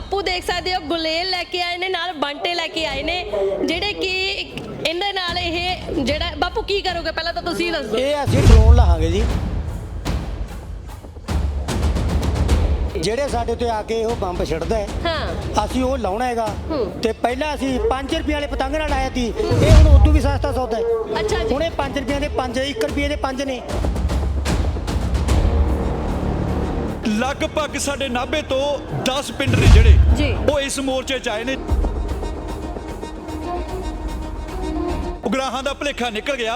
ਬਾਪੂ ਦੇਖ ਸਕਦੇ ਹੋ ਗੁਲੇਲ ਲੈ ਕੇ ਆਏ ਨੇ ਨਾਲ ਬੰਟੇ ਲੈ ਕੇ ਆਏ ਨੇ ਜਿਹੜੇ ਕਿ ਇਹਦੇ ਨਾਲ ਇਹ ਜਿਹੜਾ ਬਾਪੂ ਕੀ ਕਰੋਗੇ? ਪਹਿਲਾਂ ਤਾਂ ਤੁਸੀਂ ਦੱਸੋ। ਇਹ ਅਸੀਂ ਡਰੋਨ ਲਾਹਾਂਗੇ ਜੀ। ਜਿਹੜੇ ਸਾਡੇ ਤੇ ਆ ਕੇ ਉਹ ਬੰਬ ਛੱਡਦਾ ਹੈ ਹਾਂ। ਅਸੀਂ ਉਹ ਲਾਉਣਾ ਹੈਗਾ। ਤੇ ਪਹਿਲਾਂ ਅਸੀਂ 5 ਰੁਪਏ ਵਾਲੇ ਪਤੰਗ ਨਾਲ ਲਾਇਆ ਸੀ ਇਹ ਹੁਣ ਉਦੋਂ ਵੀ ਸਸਤਾ ਸੌਦਾ ਹੈ। ਅੱਛਾ ਜੀ। ਹੁਣ ਇਹ 5 ਰੁਪਏ ਦੇ 5 1 ਰੁਪਏ ਦੇ 5 ਨੇ। ਲਗਭਗ ਸਾਡੇ ਨਾਭੇ ਤੋਂ 10 ਪਿੰਡ ਨੇ ਜਿਹੜੇ। ਉਹ ਇਸ ਮੋਰਚੇ 'ਚ ਆਏ ਨੇ ਉਗਰਾਹਾਂ ਦਾ ਭਲੇਖਾ ਨਿਕਲ ਗਿਆ।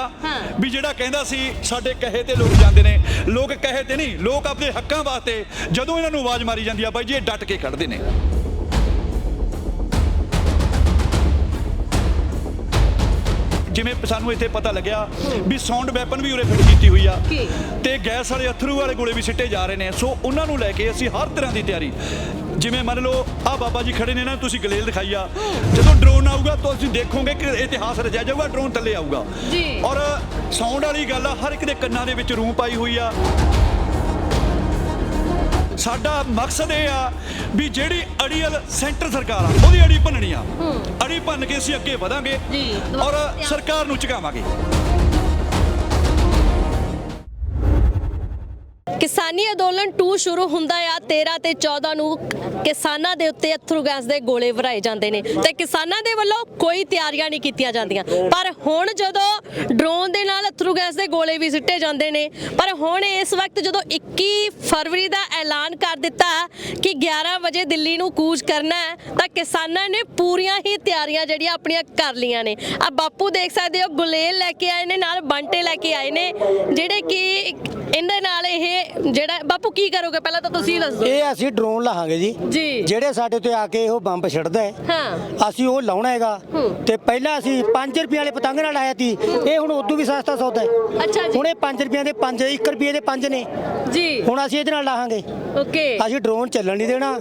ਵੀ ਜਿਹੜਾ ਕਹਿੰਦਾ ਸੀ ਸਾਡੇ ਕਹੇ ਤੇ ਲੋਕ ਜਾਂਦੇ ਨੇ ਲੋਕ ਕਹੇ ਤੇ ਨਹੀਂ ਲੋਕ ਆਪਣੇ ਹੱਕਾਂ ਵਾਸਤੇ ਜਦੋਂ ਇਹਨਾਂ ਨੂੰ ਆਵਾਜ਼ ਮਾਰੀ ਜਾਂਦੀ ਆ ਬਾਈ ਜੀ ਇਹ ਡਟ ਕੇ ਖੜਦੇ ਨੇ ਜਿਵੇਂ ਸਾਨੂੰ ਇੱਥੇ ਪਤਾ ਲੱਗਿਆ ਵੀ ਸਾਊਂਡ ਵੈਪਨ ਵੀ ਉਰੇ ਫਿੱਟ ਕੀਤੀ ਹੋਈ ਆ? ਤੇ ਗੈਸ ਵਾਲੇ ਅਥਰੂ ਵਾਲੇ ਗੋਲੇ ਵੀ ਸਿੱਟੇ ਜਾ ਰਹੇ ਨੇ। ਸੋ ਉਹਨਾਂ ਨੂੰ ਲੈ ਕੇ ਅਸੀਂ ਹਰ ਤਰ੍ਹਾਂ ਦੀ ਤਿਆਰੀ। ਜਿਵੇਂ ਮੰਨ ਲਓ ਆ ਬਾਬਾ ਜੀ ਖੜੇ ਨੇ ਨਾ ਤੁਸੀਂ ਗਲੇਲ ਦਿਖਾਈ ਆ। ਜਦੋਂ ਡਰੋਨ ਆਊਗਾ ਤਾਂ ਤੁਸੀਂ ਦੇਖੋਗੇ ਕਿ ਇਤਿਹਾਸ ਰਚਿਆ ਜਾਊਗਾ ਡਰੋਨ ਥੱਲੇ ਆਊਗਾ। ਜੀ। ਔਰ ਸਾਊਂਡ ਵਾਲੀ ਗੱਲ ਆ ਹਰ ਇੱਕ ਦੇ ਕੰਨਾਂ ਦੇ ਵਿੱਚ ਰੂੰ ਪਾਈ ਹੋਈ ਆ। ਸਾਡਾ ਮਕਸਦ ਇਹ ਆ ਵੀ ਜਿਹੜੀ ਅੜੀਅਲ ਸੈਂਟਰ ਸਰਕਾਰ ਆ ਉਹਦੀ ਅੜੀ ਭੰਨਣੀ ਆ। ਅੜੀ ਭੰਨ ਕੇ ਅਸੀਂ ਅੱਗੇ ਵਧਾਂਗੇ। ਔਰ ਸਰਕਾਰ ਨੂੰ ਝੁਕਾਵਾਂਗੇ। ਕਿਸਾਨੀ ਅੰਦੋਲਨ 2 ਸ਼ੁਰੂ ਹੁੰਦਾ ਆ 13 ਤੇ 14 ਨੂੰ ਕਿਸਾਨਾਂ ਦੇ ਉੱਤੇ ਅਥਰੂ ਗੈਸ ਦੇ ਗੋਲੇ ਭਰਾਏ ਜਾਂਦੇ ਨੇ। ਤੇ ਕਿਸਾਨਾਂ ਦੇ ਵੱਲੋਂ ਕੋਈ ਤਿਆਰੀਆਂ ਨਹੀਂ ਕੀਤੀਆਂ ਜਾਂਦੀਆਂ। ਪਰ ਹੁਣ ਜਦੋਂ ਡਰੋਨ ਦੇ ਨਾਲ ਅਥਰੂ ਗੈਸ ਦੇ ਗੋਲੇ ਵੀ ਸਿੱਟੇ ਜਾਂਦੇ ਨੇ। ਪਰ ਹੁਣ ਇਸ ਵਕਤ ਜਦੋਂ 21 ਫਰਵਰੀ ਦਾ ਐਲਾਨ ਕਰ ਦਿੱਤਾ ਕਿ 11 ਵਜੇ ਦਿੱਲੀ ਨੂੰ ਕੂਚ ਕਰਨਾ ਹੈ ਤਾਂ ਕਿਸਾਨਾਂ ਨੇ ਪੂਰੀਆਂ ਹੀ ਤਿਆਰੀਆਂ ਜਿਹੜੀਆਂ ਆਪਣੀਆਂ ਕਰ ਲੀਆਂ ਨੇ। ਆ ਬਾਪੂ ਦੇਖ ਸਕਦੇ ਹੋ ਗੁਲੇਲ ਲੈ ਕੇ ਆਏ ਨੇ ਨਾਲ ਬੰਟੇ ਲੈ ਕੇ ਆਏ ਨੇ ਜਿਹੜੇ ਕਿ ਇਹਦੇ ਨਾਲ ਇਹ ਜਿਹੜਾ ਬਾਪੂ ਕੀ ਕਰੋਗੇ? ਪਹਿਲਾਂ ਤਾਂ ਤੁਸੀਂ ਦੱਸੋ। ਇਹ ਅਸੀਂ ਡਰੋਨ ਲਾਹਾਂਗੇ ਜੀ। ਜੀ। ਜਿਹੜੇ ਸਾਡੇ ਤੇ ਆ ਕੇ ਉਹ ਬੰਬ ਛੱਡਦਾ ਹੈ। ਹਾਂ। ਅਸੀਂ ਉਹ ਲਾਉਣਾ ਹੈਗਾ। ਤੇ ਪਹਿਲਾਂ ਅਸੀਂ 5 ਰੁਪਏ ਵਾਲੇ ਪਤੰਗ ਨਾਲ ਲਾਇਆ ਸੀ। ਇਹ ਹੁਣ ਉਦੋਂ ਵੀ ਸਸਤਾ ਸੌਦਾ ਹੈ ਅੱਛਾ ਜੀ। ਹੁਣ ਇਹ 5 ਰੁਪਏ ਦੇ 5 1 ਰੁਪਏ ਦੇ 5 ਨੇ। ਜੀ। ਹੁਣ ਅਸੀਂ ਇਹਦੇ ਨਾਲ ਲਾਹਾਂਗੇ। ਓਕੇ। ਅਸੀਂ ਡਰੋਨ ਚੱਲਣ ਨਹੀਂ ਦੇਣਾ।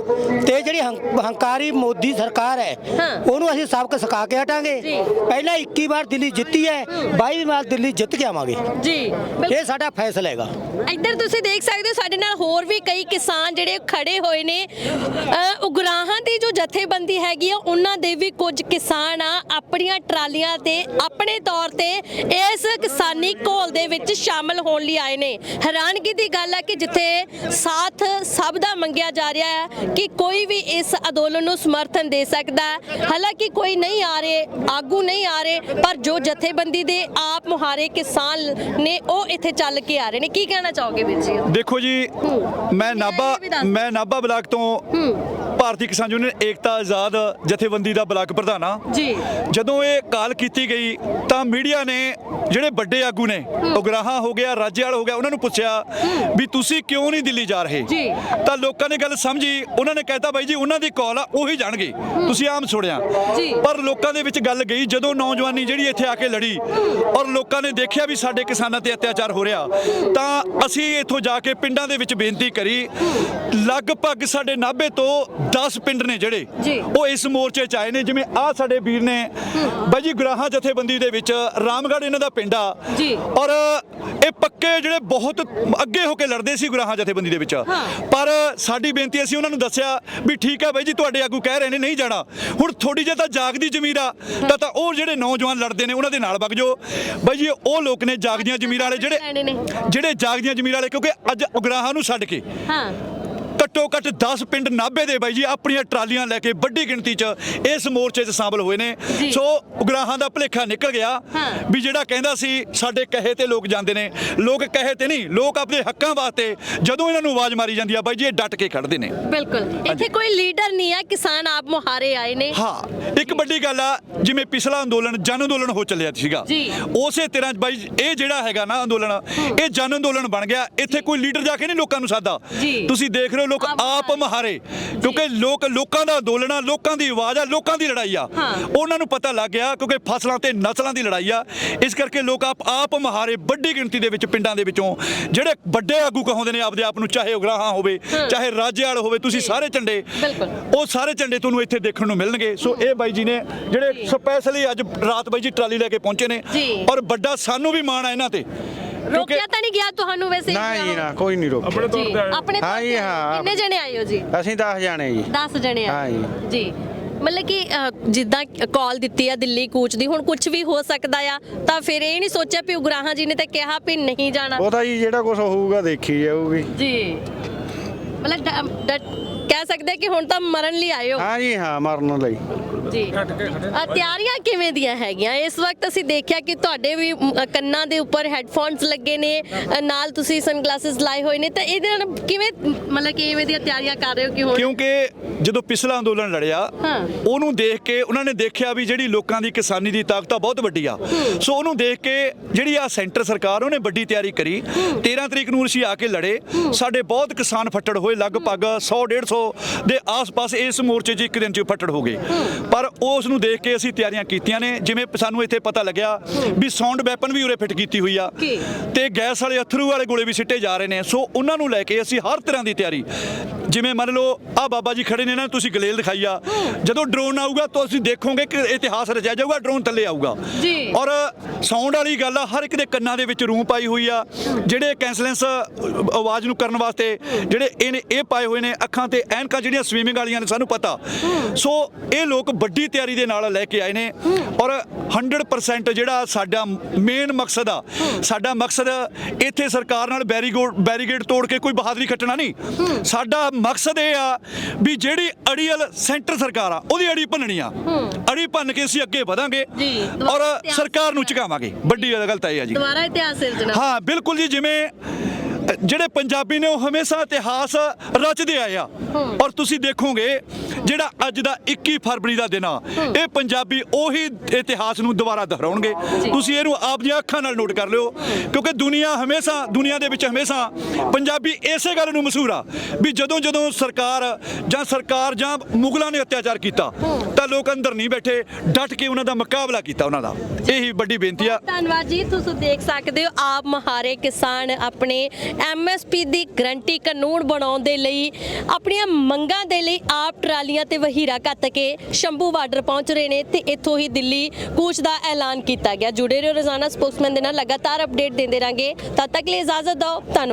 ਤੇ ਜਿਹੜੀ ਹੰ- ਹੰਕਾਰੀ ਮੋਦੀ ਸਰਕਾਰ ਹੈ ਹਾਂ। ਉਹਨੂੰ ਅਸੀਂ ਸਬਕ ਸਿਖਾ ਕੇ ਹਟਾਂਗੇ। ਜੀ। ਪਹਿਲਾਂ 21 ਵਾਰ ਦਿੱਲੀ ਜਿੱਤੀ ਹੈ 22 ਵਾਰ ਦਿੱਲੀ ਜਿੱਤ ਕੇ ਆਵਾਂਗੇ। ਜੀ ਬਿਲਕੁਲ ਇਹ ਸਾਡਾ ਫੈਸਲਾ ਹੈਗਾ। ਇੱਧਰ ਤੁਸੀਂ ਦੇਖ ਸਕਦੇ ਹੋ ਸਾਡੇ ਨਾਲ ਹੋਰ ਵੀ ਕਈ ਕਿਸਾਨ ਜਿਹੜੇ ਖੜੇ ਹੋਏ ਨੇ। ਅ, ਉਗਰਾਹਾਂ ਦੀ ਜੋ ਜਥੇਬੰਦੀ ਹੈਗੀ ਆ ਉਹਨਾਂ ਦੇ ਵੀ ਕੁਝ ਕਿਸਾਨ ਆ ਆਪਣੀਆਂ ਟਰਾਲੀਆਂ ਤੇ ਆਪਣੇ ਤੌਰ ਤੇ ਇਸ ਕਿਸਾਨੀ ਘੋਲ ਦੇ ਵਿੱਚ ਸ਼ਾਮਲ ਹੋਣ ਲਈ ਆਏ ਨੇ। ਹੈਰਾਨਗੀ ਦੀ ਗੱਲ ਹੈ ਕਿ ਜਿੱਥੇ ਸਾਥ ਸਭ ਦਾ ਮੰਗਿਆ ਜਾ ਰਿਹਾ ਹੈ ਕਿ ਕੋਈ ਵੀ ਇਸ ਅੰਦੋਲਨ ਨੂੰ ਸਮਰਥਨ ਦੇ ਸਕਦਾ ਹੈ। ਹਾਲਾਂਕਿ ਕੋਈ ਨਹੀਂ ਆ ਰਹੇ ਆਗੂ ਨਹੀਂ ਆ ਰਹੇ ਪਰ ਜੋ ਜਥੇਬੰਦੀ ਦੇ ਆਪ ਮੁਹਾਰੇ ਕਿਸਾਨ ਨੇ ਉਹ ਇੱਥੇ ਚੱਲ ਕੇ ਆ ਰਹੇ ਨੇ। ਕੀ ਕਹਿਣਾ ਚਾਹੋਗੇ ਵੀਰ ਜੀ? ਦੇਖੋ ਜੀ ਮੈਂ ਦੱਸ। ਮੈਂ ਨਾਭਾ ਬਲਾਕ ਤੋਂ ਭਾਰਤੀ ਕਿਸਾਨ ਯੂਨੀਅਨ ਏਕਤਾ ਆਜ਼ਾਦ ਜਥੇਬੰਦੀ ਦਾ ਬਲਾਕ ਪ੍ਰਧਾਨ ਆ। ਜੀ। ਜਦੋਂ ਇਹ ਕਾਲ ਕੀਤੀ ਗਈ ਤਾਂ ਮੀਡੀਆ ਨੇ ਜਿਹੜੇ ਵੱਡੇ ਆਗੂ ਨੇ ਉਗਰਾਹਾਂ ਹੋ ਗਿਆ ਰਾਜੇਵਾਲ ਹੋ ਗਿਆ ਉਹਨਾਂ ਨੂੰ ਪੁੱਛਿਆ ਵੀ ਤੁਸੀਂ ਕਿਉਂ ਨਹੀਂ ਦਿੱਲੀ ਜਾ ਰਹੇ? ਜੀ। ਤਾਂ ਲੋਕਾਂ ਨੇ ਗੱਲ ਸਮਝੀ ਉਹਨਾਂ ਨੇ ਕਹਿਤਾ ਬਾਈ ਜੀ ਉਹਨਾਂ ਦੀ ਕਾਲ ਆ ਉਹੀ ਜਾਣਗੇ। ਤੁਸੀਂ ਆਮ ਸੁਣਿਆ। ਪਰ ਲੋਕਾਂ ਦੇ ਵਿੱਚ ਗੱਲ ਗਈ ਜਦੋਂ ਨੌਜਵਾਨੀ ਜਿਹੜੀ ਇੱਥੇ ਆ ਕੇ ਲੜੀ ਔਰ ਲੋਕਾਂ ਨੇ ਦੇਖਿਆ ਵੀ ਸਾਡੇ ਕਿਸਾਨਾਂ ਤੇ ਅਤਿਆਚਾਰ ਹੋ ਰਿਹਾ ਤਾਂ ਅਸੀਂ ਇੱਥੋਂ ਜਾ ਕੇ ਪਿੰਡਾਂ ਦੇ ਵਿੱਚ ਬੇਨਤੀ ਕਰੀ ਲਗਭਗ ਸਾਡੇ ਨਾਭੇ ਤੋਂ 10 ਪਿੰਡ ਨੇ ਜਿਹੜੇ। ਉਹ ਇਸ ਮੋਰਚੇ 'ਚ ਆਏ ਨੇ ਜਿਵੇਂ ਆ ਸਾਡੇ ਵੀਰ ਨੇ ਬਾਈ ਜੀ ਗੁਰਾਹਾਂ ਜਥੇਬੰਦੀ ਦੇ ਵਿੱਚ ਰਾਮਗੜ੍ਹ ਇਹਨਾਂ ਦਾ ਪਿੰਡ ਆ ਜੀ। ਔਰ ਇਹ ਪੱਕੇ ਜਿਹੜੇ ਬਹੁਤ ਅੱਗੇ ਹੋ ਕੇ ਲੜਦੇ ਸੀ ਗੁਰਾਹਾਂ ਜਥੇਬੰਦੀ ਦੇ ਵਿੱਚ। ਪਰ ਸਾਡੀ ਬੇਨਤੀ ਅਸੀਂ ਉਹਨਾਂ ਨੂੰ ਦੱਸਿਆ ਵੀ ਠੀਕ ਹੈ ਬਾਈ ਜੀ ਤੁਹਾਡੇ ਆਗੂ ਕਹਿ ਰਹੇ ਨੇ ਨਹੀਂ ਜਾਣਾ ਹੁਣ ਥੋੜੀ ਜਿਹੀ ਤਾਂ ਜਾਗਦੀ ਜ਼ਮੀਰ ਆ ਤਾਂ ਤਾਂ ਉਹ ਜਿਹੜੇ ਨੌਜਵਾਨ ਲੜਦੇ ਨੇ ਉਹਨਾਂ ਦੇ ਨਾਲ ਵਗ ਜਾਓ ਬਾਈ ਜੀ ਉਹ ਲੋਕ ਨੇ ਜਾਗਦੀਆਂ ਜ਼ਮੀਰਾਂ ਵਾਲੇ। ਜਿਹੜੇ ਜਿਹੜੇ ਜਾਗਦੀਆਂ ਜ਼ਮੀਰਾਂ ਵਾਲੇ ਕਿਉਂਕਿ ਅੱਜ ਉਗਰਾਹਾਂ ਨੂੰ ਛੱਡ ਕੇ ਹਾਂ ਘੱਟੋ ਘੱਟ 10 ਪਿੰਡ ਨਾਭੇ ਦੇ ਬਾਈ ਜੀ ਆਪਣੀਆਂ ਟਰਾਲੀਆਂ ਲੈ ਕੇ ਵੱਡੀ ਗਿਣਤੀ 'ਚ ਇਸ ਮੋਰਚੇ 'ਚ ਸ਼ਾਮਲ ਹੋਏ ਨੇ। ਸੋ ਉਗਰਾਹਾਂ ਦਾ ਭਲੇਖਾ ਨਿਕਲ ਗਿਆ। ਵੀ ਜਿਹੜਾ ਕਹਿੰਦਾ ਸੀ ਸਾਡੇ ਕਹੇ ਤੇ ਲੋਕ ਜਾਂਦੇ ਨੇ। ਲੋਕ ਕਹੇ ਤੇ ਨਹੀਂ ਲੋਕ ਆਪਣੇ ਹੱਕਾਂ ਵਾਸਤੇ ਜਦੋਂ ਇਹਨਾਂ ਨੂੰ ਆਵਾਜ਼ ਮਾਰੀ ਜਾਂਦੀ ਆ ਬਾਈ ਜੀ ਇਹ ਡਟ ਕੇ ਖੜਦੇ ਨੇ। ਬਿਲਕੁਲ। ਇੱਥੇ ਕੋਈ ਲੀਡਰ ਨਹੀਂ ਆ ਕਿਸਾਨ ਆਪ ਮੁਹਾਰੇ ਆਏ ਨੇ। ਹਾਂ ਇੱਕ ਵੱਡੀ ਗੱਲ ਆ ਜਿਵੇਂ ਪਿਛਲਾ ਅੰਦੋਲਨ ਜਨ ਅੰਦੋਲਨ ਹੋ ਚੱਲਿਆ ਸੀਗਾ। ਉਸੇ ਤਰ੍ਹਾਂ ਬਾਈ ਇਹ ਜਿਹੜਾ ਹੈਗਾ ਨਾ ਅੰਦੋਲਨ ਇਹ ਜਨ ਅੰਦੋਲਨ ਬਣ ਗਿਆ। ਇੱਥੇ ਕੋਈ ਲੀਡਰ ਜਾ ਕੇ ਨਹੀਂ ਲੋਕਾਂ ਨੂੰ ਸਾਦਾ। ਤੁਸੀਂ ਦੇਖ ਰਹੇ ਹੋ ਲੋਕ ਆਪ ਆਪ ਮੁਹਾਰੇ। ਕਿਉਂਕਿ ਲੋਕ ਲੋਕਾਂ ਦਾ ਅੰਦੋਲਨ ਆ ਲੋਕਾਂ ਦੀ ਆਵਾਜ਼ ਆ ਲੋਕਾਂ ਦੀ ਲੜਾਈ ਆ। ਉਹਨਾਂ ਨੂੰ ਪਤਾ ਲੱਗ ਗਿਆ ਕਿਉਂਕਿ ਫਸਲਾਂ ਤੇ ਨਸਲਾਂ ਦੀ ਲੜਾਈ ਆ ਇਸ ਕਰਕੇ ਲੋਕ ਆਪ ਆਪ ਮਹਾਰੇ ਵੱਡੀ ਗਿਣਤੀ ਦੇ ਵਿੱਚ ਪਿੰਡਾਂ ਦੇ ਵਿੱਚੋਂ ਜਿਹੜੇ ਵੱਡੇ ਆਗੂ ਕਹਾਉਂਦੇ ਨੇ ਆਪਦੇ ਆਪ ਨੂੰ ਚਾਹੇ ਉਗਰਾਹਾਂ ਹੋਵੇ। ਚਾਹੇ ਰਾਜੇਵਾਲ ਹੋਵੇ ਤੁਸੀਂ। ਸਾਰੇ ਝੰਡੇ। ਉਹ ਸਾਰੇ ਝੰਡੇ ਤੁਹਾਨੂੰ ਇੱਥੇ ਦੇਖਣ ਨੂੰ ਮਿਲਣਗੇ ਸੋ ਇਹ ਬਾਈ ਜੀ ਨੇ ਜਿਹੜੇ ਸਪੈਸ਼ਲੀ ਅੱਜ ਰਾਤ ਬਾਈ ਜੀ ਟਰਾਲੀ ਲੈ ਕੇ ਪਹੁੰਚੇ ਨੇ। ਔਰ ਵੱਡਾ ਸਾਨੂੰ ਵੀ ਮਾਣ ਆ ਇਹਨਾਂ ਤੇ ਰੋਕਿਆ ਤਾਂ ਨਹੀਂ ਗਿਆ ਤੁਹਾਨੂੰ ਵੈਸੇ? ਨਾ ਜੀ ਨਾ ਕੋਈ ਨਹੀਂ ਰੋਕਿਆ। ਆਪਣੇ ਤੌਰ ਤੇ ਆਏ। ਆਪਣੇ ਹਾਂ ਜੀ, ਹਾਂ। ਕਿੰਨੇ ਜਣੇ ਆਏ ਹੋ ਜੀ? ਅਸੀਂ 10 ਜਾਣੇ ਜੀ। 10 ਜਣੇ ਆ ਹਾਂ ਜੀ। ਜੀ। ਮਤਲਬ ਕਿ ਅ, ਜਿੱਦਾਂ ਕਾਲ ਦਿੱਤੀ ਆ ਦਿੱਲੀ ਕੂਚ ਦੀ ਹੁਣ ਕੁਝ ਵੀ ਹੋ ਸਕਦਾ ਆ ਤਾਂ ਫਿਰ ਇਹ ਨਹੀਂ ਸੋਚਿਆ ਵੀ ਉਗਰਾਹਾਂ ਜੀ ਨੇ ਤਾਂ ਕਿਹਾ ਵੀ ਨਹੀਂ ਜਾਣਾ। ਉਹ ਤਾਂ ਜੀ ਜਿਹੜਾ ਕੁਝ ਹੋਊਗਾ ਦੇਖੀ ਜਾਊਗੀ। ਜੀ। ਮਤਲਬ ਡ- ਡ- ਕਹਿ ਸਕਦੇ ਕਿ ਹੁਣ ਤਾਂ ਮਰਨ ਲਈ ਆਏ ਹੋ। ਹਾਂ ਜੀ ਹਾਂ ਮਰਨ ਲਈ। ਜੀ। ਅ, ਤਿਆਰੀਆਂ ਕਿਵੇਂ ਦੀਆਂ ਹੈਗੀਆਂ? ਇਸ ਵਕਤ ਅਸੀਂ ਦੇਖਿਆ ਕਿ ਤੁਹਾਡੇ ਵੀ ਮ, ਅ, ਕੰਨਾਂ ਦੇ ਉੱਪਰ ਹੈੱਡਫੋਨਸ ਲੱਗੇ ਨੇ। ਅ, ਨਾਲ ਤੁਸੀਂ ਸਨਗਲਾਸਸ ਲਾਏ ਹੋਏ ਨੇ। ਤਾਂ ਇਹਦੇ ਨਾਲ ਕਿਵੇਂ ਮਤਲਬ ਕਿ ਇਵੇਂ ਦੀਆਂ ਤਿਆਰੀਆਂ ਕਰ ਰਹੇ ਹੋ ਕਿ ਹੁਣ ਕਿਉਂਕਿ ਜਦੋਂ ਪਿਛਲਾ ਅੰਦੋਲਨ ਲੜਿਆ ਹਾਂ। ਉਹਨੂੰ ਦੇਖ ਕੇ ਉਹਨਾਂ ਨੇ ਦੇਖਿਆ ਵੀ ਜਿਹੜੀ ਲੋਕਾਂ ਦੀ ਕਿਸਾਨੀ ਦੀ ਤਾਕਤ ਆ ਬਹੁਤ ਵੱਡੀ ਆ। ਸੋ ਉਹਨੂੰ ਦੇਖ ਕੇ ਜਿਹੜੀ ਆ ਸੈਂਟਰ ਸਰਕਾਰ ਉਹਨੇ ਵੱਡੀ ਤਿਆਰੀ ਕਰੀ। 13 ਤਰੀਕ ਨੂੰ ਅਸੀਂ ਆ ਕੇ ਲੜੇ। ਸਾਡੇ ਬਹੁਤ ਕਿਸਾਨ ਫੱਟੜ ਹੋਏ। ਲਗਭਗ 100 150 ਦੇ ਆਸ-ਪਾਸ ਇਸ ਮੋਰਚੇ 'ਚ ਇੱਕ ਦਿਨ 'ਚ ਫੱਟੜ ਹੋ ਗਏ। ਪਰ ਉਸ ਨੂੰ ਦੇਖ ਕੇ ਅਸੀਂ ਤਿਆਰੀਆਂ ਕੀਤੀਆਂ ਨੇ। ਜਿਵੇਂ ਸਾਨੂੰ ਇੱਥੇ ਪਤਾ ਲੱਗਿਆ ਵੀ ਸਾਊਂਡ ਵੈਪਨ ਵੀ ਉਰੇ ਫਿੱਟ ਕੀਤੀ ਹੋਈ ਆ? ਤੇ ਗੈਸ ਵਾਲੇ ਅਥਰੂ ਵਾਲੇ ਗੋਲੇ ਵੀ ਸਿੱਟੇ ਜਾ ਰਹੇ ਨੇ। ਸੋ ਉਹਨਾਂ ਨੂੰ ਲੈ ਕੇ ਅਸੀਂ ਹਰ ਤਰ੍ਹਾਂ ਦੀ ਤਿਆਰੀ। ਜਿਵੇਂ ਮੰਨ ਲਓ ਆ ਬਾਬਾ ਜੀ ਖੜੇ ਨੇ ਨਾ ਤੁਸੀਂ ਗਲੇਲ ਦਿਖਾਈ ਆ। ਜਦੋਂ ਡਰੋਨ ਆਊਗਾ ਤਾਂ ਤੁਸੀਂ ਦੇਖੋਗੇ ਕਿ ਇਤਿਹਾਸ ਰਚਿਆ ਜਾਊਗਾ ਡਰੋਨ ਥੱਲੇ ਆਊਗਾ। ਜੀ। ਔਰ ਸਾਊਂਡ ਵਾਲੀ ਗੱਲ ਆ ਹਰ ਇੱਕ ਦੇ ਕੰਨਾਂ ਦੇ ਵਿੱਚ ਰੂੰ ਪਾਈ ਹੋਈ ਆ। ਜਿਹੜੇ ਕੈਂਸਲੈਂਸ ਆਵਾਜ਼ ਨੂੰ ਕਰਨ ਵਾਸਤੇ ਜਿਹੜੇ ਇਹਨੇ ਇਹ ਪਾਏ ਹੋਏ ਨੇ ਅੱਖਾਂ ਤੇ ਐਨਕਾਂ ਜਿਹੜੀਆਂ ਸਵੀਮਿੰਗ ਵਾਲੀਆਂ ਨੇ ਸਾਨੂੰ ਪਤਾ। ਸੋ ਇਹ ਲੋਕ ਵੱਡੀ ਤਿਆਰੀ ਦੇ ਨਾਲ ਲੈ ਕੇ ਆਏ ਨੇ ਔਰ 100% ਜਿਹੜਾ ਸਾਡਾ ਮੇਨ ਮਕਸਦ ਆ ਸਾਡਾ ਮਕਸਦ ਇੱਥੇ ਸਰਕਾਰ ਨਾਲ ਬੈਰੀਗੇਡ ਬੈਰੀਗੇਡ ਤੋੜ ਕੇ ਕੋਈ ਬਹਾਦਰੀ ਖੱਟਣਾ ਨਹੀਂ। ਸਾਡਾ ਮਕਸਦ ਇਹ ਆ ਵੀ ਜਿਹੜੀ ਅੜੀਅਲ ਸੈਂਟਰ ਸਰਕਾਰ ਆ ਉਹਦੀ ਅੜੀ ਭੰਨਣੀ ਆ। ਅੜੀ ਭੰਨ ਕੇ ਅਸੀਂ ਅੱਗੇ ਵਧਾਂਗੇ ਔਰ ਸਰਕਾਰ ਨੂੰ ਝੁਕਾਵਾਂਗੇ। ਵੱਡੀ ਗੱਲ ਤਾਂ ਇਹ ਆ ਜੀ। ਦੁਬਾਰਾ ਇਤਿਹਾਸ ਸਿਰਜਣਾ। ਹਾਂ ਬਿਲਕੁਲ ਜੀ ਜਿਵੇਂ ਜਿਹੜੇ ਪੰਜਾਬੀ ਨੇ ਉਹ ਹਮੇਸ਼ਾ ਇਤਿਹਾਸ ਰਚਦੇ ਆਏ ਆ। ਔਰ ਤੁਸੀਂ ਦੇਖੋਗੇ ਜਿਹੜਾ ਅੱਜ ਦਾ 21 ਫਰਵਰੀ ਦਾ ਦਿਨ ਆ ਇਹ ਪੰਜਾਬੀ ਉਹੀ ਇਤਿਹਾਸ ਨੂੰ ਦੁਬਾਰਾ ਦੁਹਰਾਉਣਗੇ। ਤੁਸੀਂ ਇਹਨੂੰ ਆਪਦੀਆਂ ਅੱਖਾਂ ਨਾਲ ਨੋਟ ਕਰ ਲਿਓ ਕਿਉਂਕਿ ਦੁਨੀਆ ਹਮੇਸ਼ਾ ਦੁਨੀਆ ਦੇ ਵਿੱਚ ਹਮੇਸ਼ਾ ਪੰਜਾਬੀ ਇਸੇ ਗੱਲ ਨੂੰ ਮਸ਼ਹੂਰ ਆ ਵੀ ਜਦੋਂ ਜਦੋਂ ਸਰਕਾਰ ਜਾਂ ਸਰਕਾਰ ਜਾਂ ਮੁਗਲਾਂ ਨੇ ਅਤਿਆਚਾਰ ਕੀਤਾ ਤਾਂ ਲੋਕ ਅੰਦਰ ਨਹੀਂ ਬੈਠੇ ਡਟ ਕੇ ਉਹਨਾਂ ਦਾ ਮੁਕਾਬਲਾ ਕੀਤਾ ਉਹਨਾਂ ਦਾ। ਇਹੀ ਵੱਡੀ ਬੇਨਤੀ ਆ। ਧੰਨਵਾਦ ਜੀ ਤੁਸੀਂ ਦੇਖ ਸਕਦੇ ਹੋ ਆਪ ਮਹਾਰੇ ਕਿਸਾਨ ਆਪਣੇ ਐਮਐਸਪੀ ਦੀ ਗਰੰਟੀ ਕਾਨੂੰਨ ਬਣਾਉਣ ਦੇ ਲਈ, ਆਪਣੀਆਂ ਮੰਗਾਂ ਦੇ ਲਈ ਆਪ ਟਰਾਲੀਆਂ ਤੇ ਵਹੀਰਾ ਕੱਤ ਕੇ ਸ਼ੰਭੂ ਬਾਰਡਰ ਪਹੁੰਚ ਰਹੇ ਨੇ ਤੇ ਇੱਥੋਂ ਹੀ ਦਿੱਲੀ ਕੂਚ ਦਾ ਐਲਾਨ ਕੀਤਾ ਗਿਆ। ਜੁੜੇ ਰਹੋ ਰੋਜ਼ਾਨਾ ਸਪੋਕਸਮੈਨ ਦੇ ਨਾਲ, ਲਗਾਤਾਰ ਅਪਡੇਟ ਦਿੰਦੇ ਰਾਂਗੇ ਤਦ ਤੱਕ ਲਈ ਇਜਾਜ਼ਤ ਦਿਓ। ਧੰਨਵਾਦ।